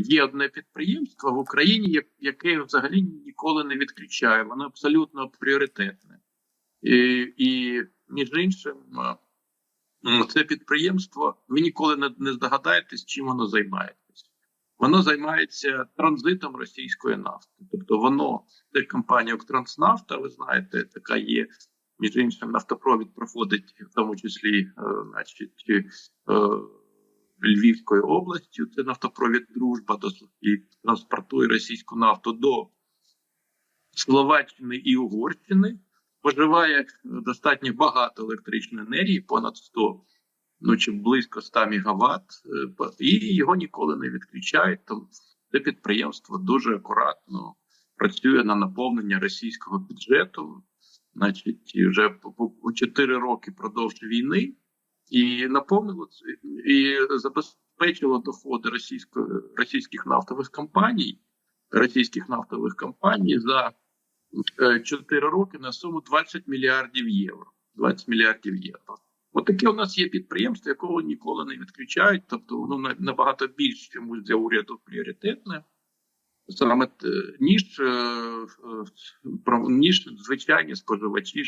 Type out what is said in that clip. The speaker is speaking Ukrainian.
є одне підприємство в Україні, яке взагалі ніколи не відключає. Воно абсолютно пріоритетне. І, і між іншим, це підприємство, ви ніколи не, не здогадаєтесь, чим воно займається. Воно займається транзитом російської нафти. Тобто воно, це компанія «Укртранснафта», ви знаєте, така є. Між іншим, нафтопровід проходить в тому числі, е, значить, е, Львівською областю. Це нафтопровід Дружба і транспортує російську нафту до Словаччини і Угорщини. Споживає достатньо багато електричної енергії, понад 100, ну чи близько 100 мегаватт, е, і його ніколи не відключають. Тому це підприємство дуже акуратно працює на наповнення російського бюджету. Значить, вже по- по по 4 роки продовж війни і наповнило і забезпечило доходи російської російських нафтових компаній, російських нафтових компаній за 4 роки на суму 20 мільярдів євро. 20 мільярдів євро. От у нас є підприємство, якого ніколи не відключають, тобто воно набагато більш чомусь для уряду пріоритетне. Саме е, ніж, е, е, ніж звичайні споживачі